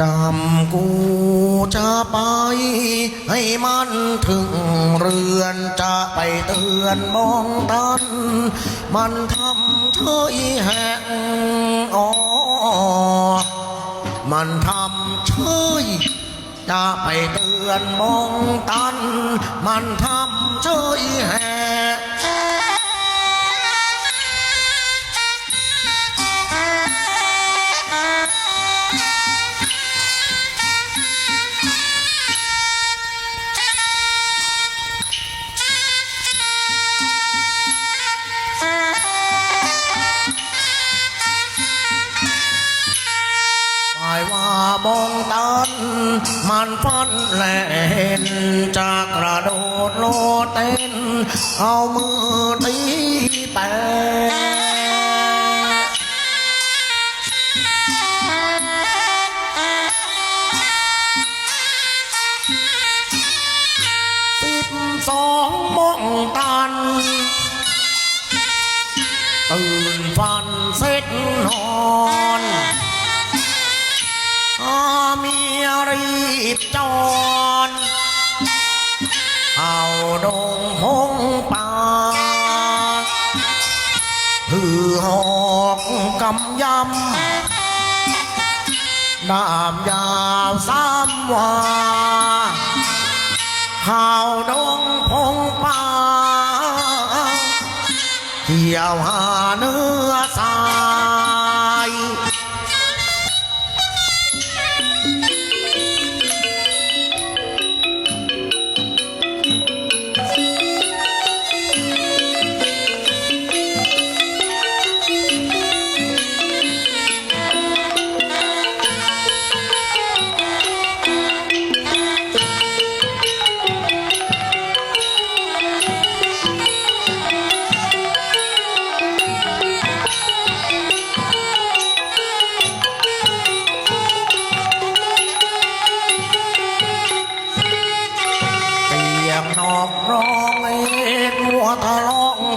จำกูจะไป ให้มันถึงเรือนจะไปเตือนมองตัน มันทำเฉยแหงอ๋อ มันทำเฉยจะไปเตือนมองตัน มันทำเฉยแห มันฟันแหลนจะกกระโดดโลดเต้น เอามือตีแปะสิบสองมองตัน ตื่นฟันเสร็จนอน หอกกำยำนามยาวสามวาข่าวดงพงป่าเที่ยวหาเนื้อสา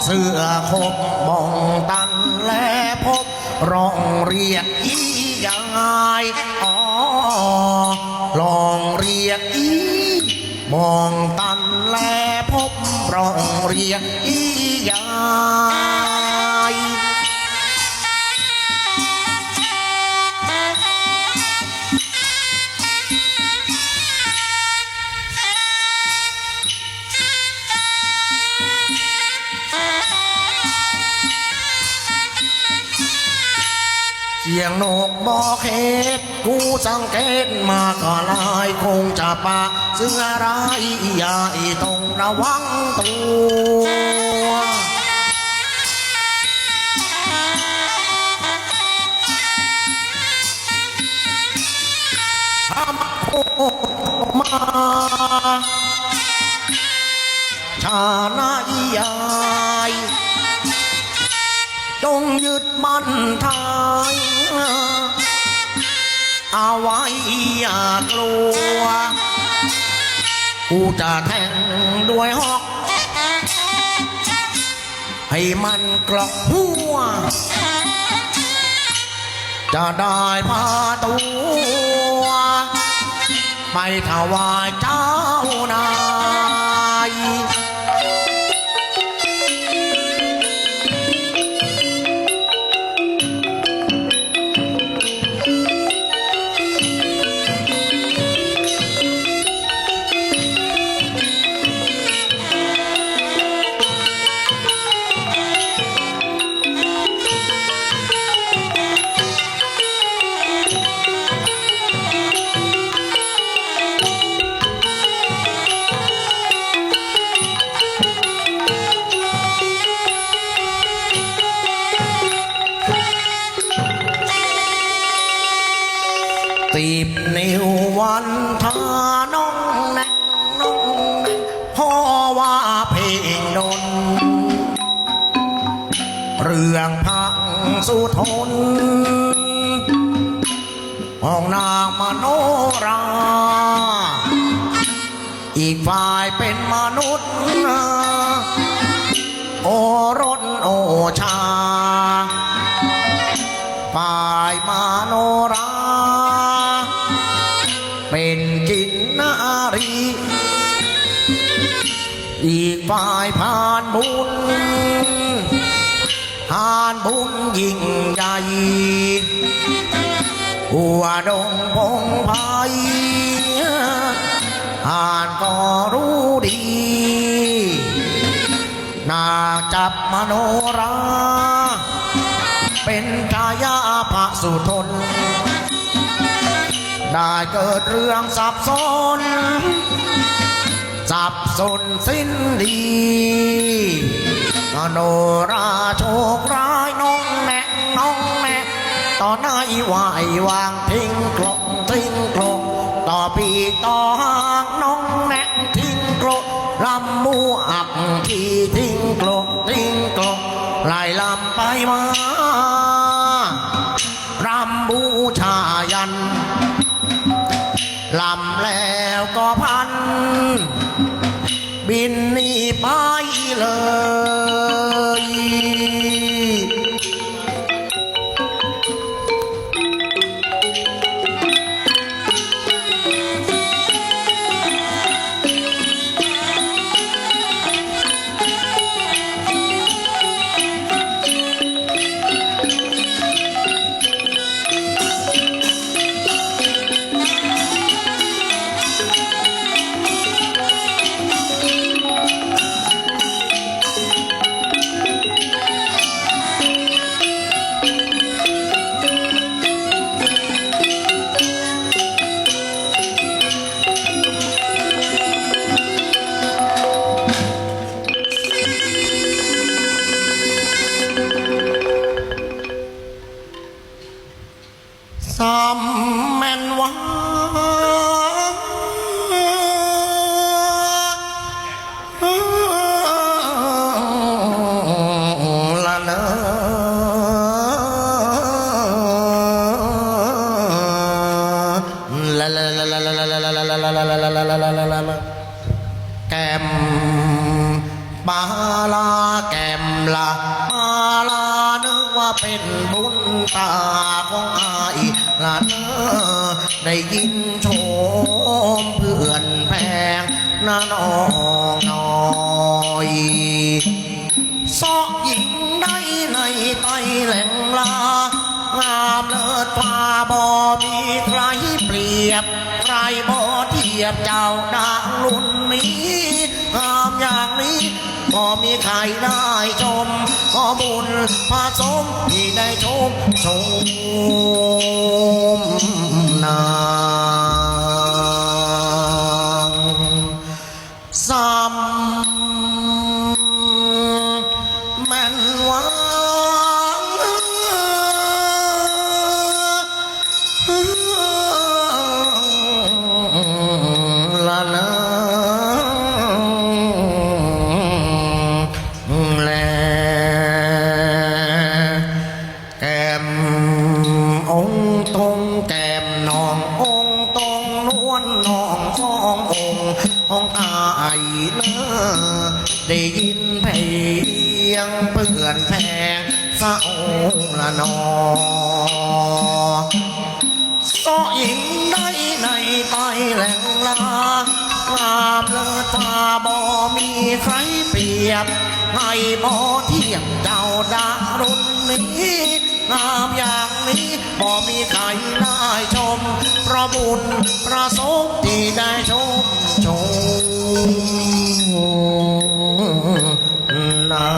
เสือคบมองตันและพบร้องเรียกอียายอ๋อลองเรียกอีมอง สียงนกบอกเหตุกูสังเกตมาก็ลายคงจะปะซึ่งอะไรอย่าต้องระวังตัวทำโคมาชาณายายจงยึดมั่นทาย เอาไว้อย่ากลัว กูจะแทงด้วยหอก ให้มันกลอกหัว จะได้พาตัว ไปถวายเจ้านาย ตีบนิ้ววันทาน้องแนงน้องแนงพ่อว่าเพลงดนเรื่องพังสุทนห้องนางมโนรา อีกฝ่ายเป็นมนุษย์ โอรสโอชา ฝ่ายมโนรา เป็นกินนารี อีกฝ่ายผ่านบุญผ่านบุญยิ่งใหญ่หัวดงพงไพผ่านก็รู้ดีนาจับมโนรา เป็นทายาพระสุทน ได้เกิดเรื่องสับสน สับสนสิ้นดีมโนราโชคร้ายน้องแม่น้องแม่ต่อหน้าอีวายวางทิ้งกลงทิ้งกลงต่อปีต่อหางน้องแม่ทิ้งกลงลำมูอักที่ทิ้งกลงทิ้งกลงไล่ลำไปมา บินหนีไปเลย เปรียบใครบ่เทียบเจ้าดังรุ่นนี้งามอย่างนี้บ่มีใครได้ชมขอบุญพระสมที่ได้ชมชมนา บ่มีใครเปรียบให้บ่เทียบเจ้าดารุ่นนี้งามอย่างนี้บ่มีใครได้ชมพระบุญประสงฆ์ที่ได้ชมชมนา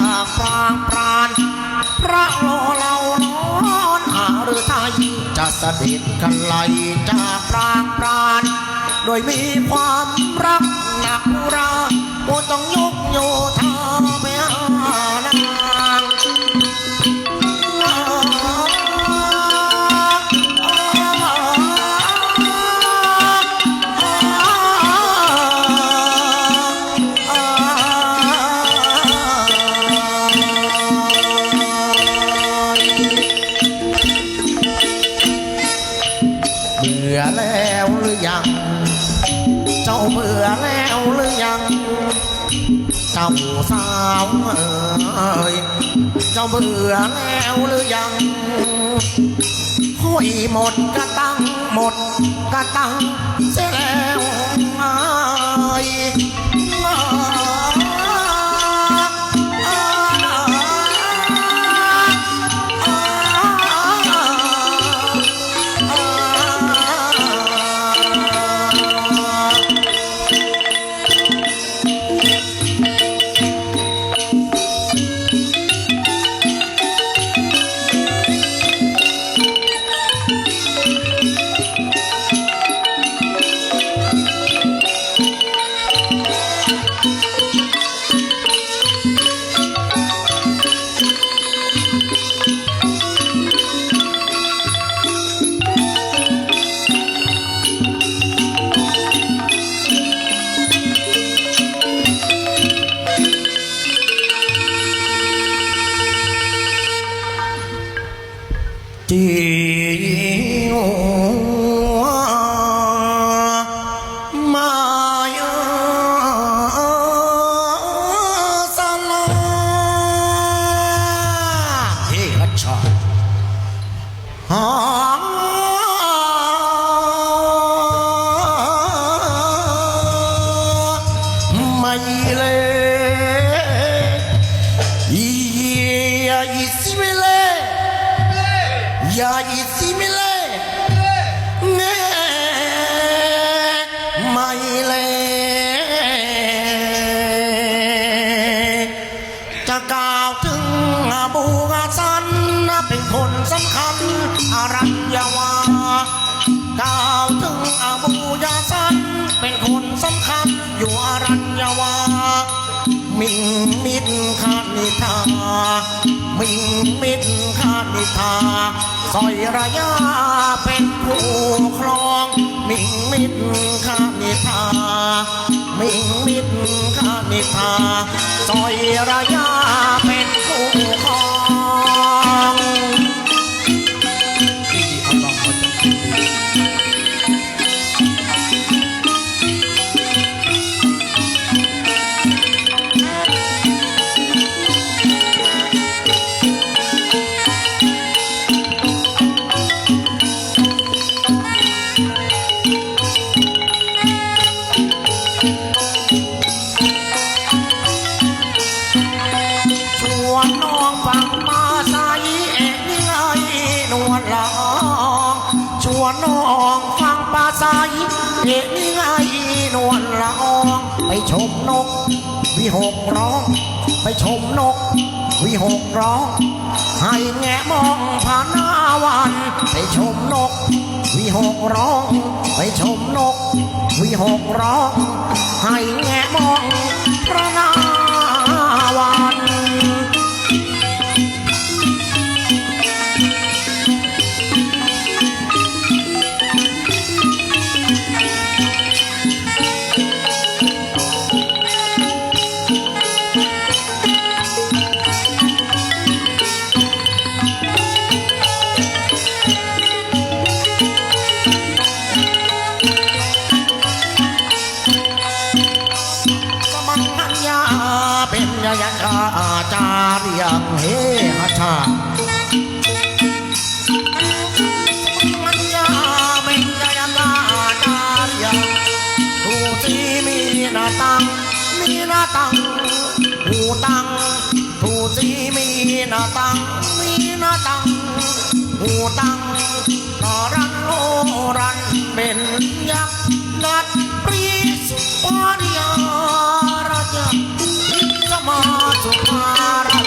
จากฟางปราณพระโลเหล่าร้อนอาหรือไทยจะเสด็จกันไลจากปรางปราณโดยมีความรักหนักราโอต้องยกโยธา บื่อแล้วหรือยัง เจ้าเบื่อแล้วหรือยัง เจ้าสาวเอ้ยเจ้าเบื่อแล้วหรือยังห้อยหมดกระตังหมดกระตังเสียแล้วไง Ya isimile ne maile จะกล่าวถึงอบูกาซันเป็นคนสำคัญอารัญญาวากล่าวถึงอบูยาซันเป็นคนสำคัญอยู่อารัญญาวามิงมิดคานิทามิงมิด นิทาสอยระยาเป็นผู้ครอง มิงมิดคานิทา มิงมิดคานิทาสอยระยาเป็นผู้ครอง นก วิหกร้อง ไปชมนก วิหกร้อง ให้แงะมองผ่านหน้าวัน ไปชมนก วิหกร้อง ไปชมนก วิหกร้อง ให้แงะมองพระนา เป็นยายังกาจารียงเฮหชามัญญาเป็นยายังาจารียงทูสีมีหน้าตังมีหน้าตังหูตังทูสีมีหน้าตังมีหน้าตังหูตังนอรันโอรันเป็นยักษ์นัดปรีสุปาริยา รา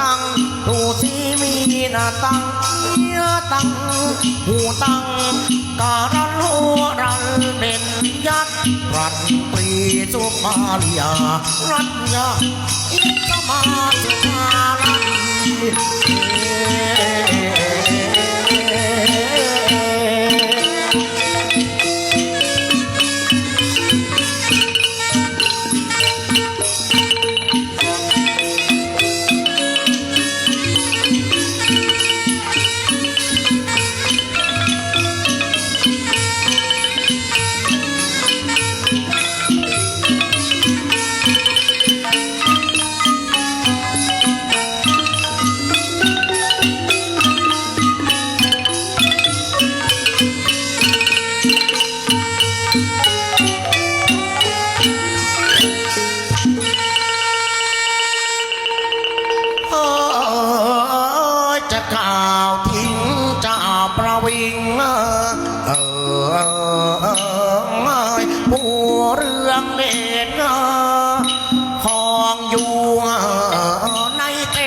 ตังดูสีมีนาตังเนื้อตังหูตังการันหัวรันเป็นยัดรัดปรีสุมาลียารัดยาอิสมาสุมาลั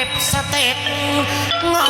ปสเต็ปงอ